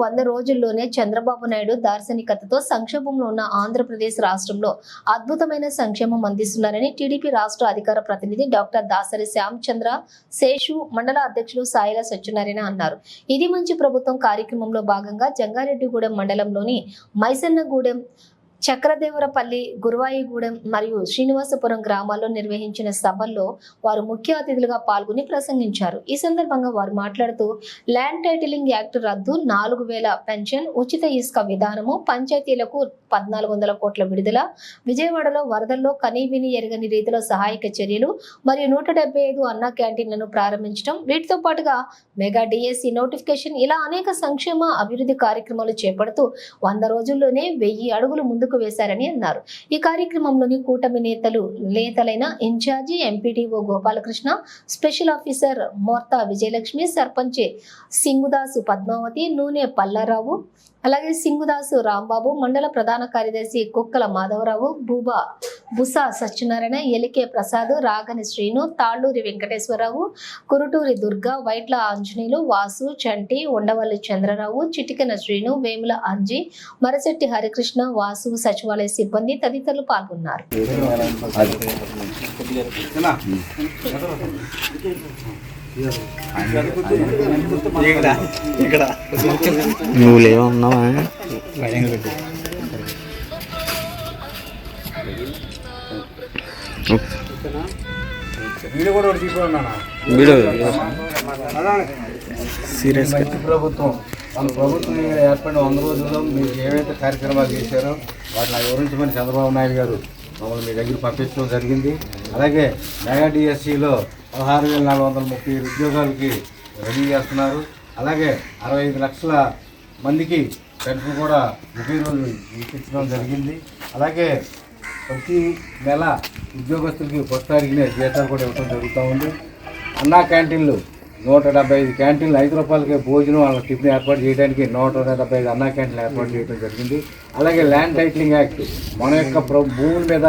వంద రోజుల్లోనే చంద్రబాబు నాయుడు దార్శనికతతో సంక్షోభంలో ఉన్న ఆంధ్రప్రదేశ్ రాష్ట్రంలో అద్భుతమైన సంక్షేమం అందిస్తున్నారని టీడీపీ రాష్ట్ర అధికార ప్రతినిధి డాక్టర్ దాసరి శ్యామచంద్ర శేషు మండల అధ్యక్షులు సాయిల సత్యనారాయణ అన్నారు. ఇది మంచి ప్రభుత్వం కార్యక్రమంలో భాగంగా జంగారెడ్డిగూడెం మండలంలోని మైసన్నగూడెం చక్రదేవరపల్లి గురువాయిగూడెం మరియు శ్రీనివాసపురం గ్రామాల్లో నిర్వహించిన సభల్లో వారు ముఖ్య అతిథులుగా పాల్గొని ప్రసంగించారు. ఈ సందర్భంగా వారు మాట్లాడుతూ ల్యాండ్ టైటిలింగ్ యాక్ట్ రద్దు నాలుగు వేల పెన్షన్ ఉచిత ఇసుక విధానము పంచాయతీలకు పద్నాలుగు వందల కోట్ల విడుదల విజయవాడలో వరదల్లో కనీవిని ఎరగని రీతిలో సహాయక చర్యలు మరియు నూట డెబ్బై ఐదు అన్న క్యాంటీన్లను ప్రారంభించడం వీటితో పాటుగా మెగా డిఎస్సి నోటిఫికేషన్ ఇలా అనేక సంక్షేమ అభివృద్ధి కార్యక్రమాలు చేపడుతూ వంద రోజుల్లోనే వెయ్యి అడుగులు ముందుకు వేశారని అన్నారు. ఈ కార్యక్రమంలోని కూటమి నేతలు నేతలైన incharge MPTO Gopalakrishna special officer Morta Vijayalakshmi sarpanch Singudasu Padmavathi Nune Pallarao అలాగే సింగుదాసు రాంబాబు మండల ప్రధాన కార్యదర్శి కుక్కల మాధవరావు భూబా బుసా సత్యనారాయణ ఎలికే ప్రసాద్ రాగని శ్రీను తాళ్ళూరి వెంకటేశ్వరరావు కురుటూరి దుర్గా వైట్ల ఆంజనేయులు వాసు చంటి ఉండవల్లి చంద్రరావు చిటికెన శ్రీను వేముల అంజి మరశెట్టి హరికృష్ణ వాసు సచివాలయ సిబ్బంది తదితరులు పాల్గొన్నారు. నువ్వు ఉన్నావా? వీడియో కూడా ఒకటి తీసుకున్నానా వీడియో సీరియస్ మంచి ప్రభుత్వం మన ప్రభుత్వం ఏర్పడిన వంద రోజుల్లో మీరు ఏవైతే కార్యక్రమాలు చేశారో వాటిని వివరించమని చంద్రబాబు నాయుడు గారు మమ్మల్ని మీ దగ్గర పంపించడం జరిగింది. అలాగే మెగా డిఎస్సిలో పదహారు వేల నాలుగు వందల ముప్పై ఉద్యోగాలకి రెడీ చేస్తున్నారు. అలాగే అరవై ఐదు లక్షల మందికి పెన్షన్ కూడా ఒకే రోజు ఇప్పించడం జరిగింది. అలాగే ప్రతి నెల ఉద్యోగస్తులకి కొత్త తారీఖునే జీతాలు కూడా ఇవ్వడం జరుగుతూ ఉంది. అన్నా క్యాంటీన్లు నూట డెబ్బై ఐదు క్యాంటీన్లు ఐదు రూపాయలకే భోజనం వాళ్ళ టిఫిన్ ఏర్పాటు చేయడానికి నూట డెబ్బై ఐదు అన్నా క్యాంటీన్లు ఏర్పాటు చేయడం జరిగింది. అలాగే ల్యాండ్ టైటిలింగ్ యాక్ట్ మన యొక్క ప్ర- భూముల మీద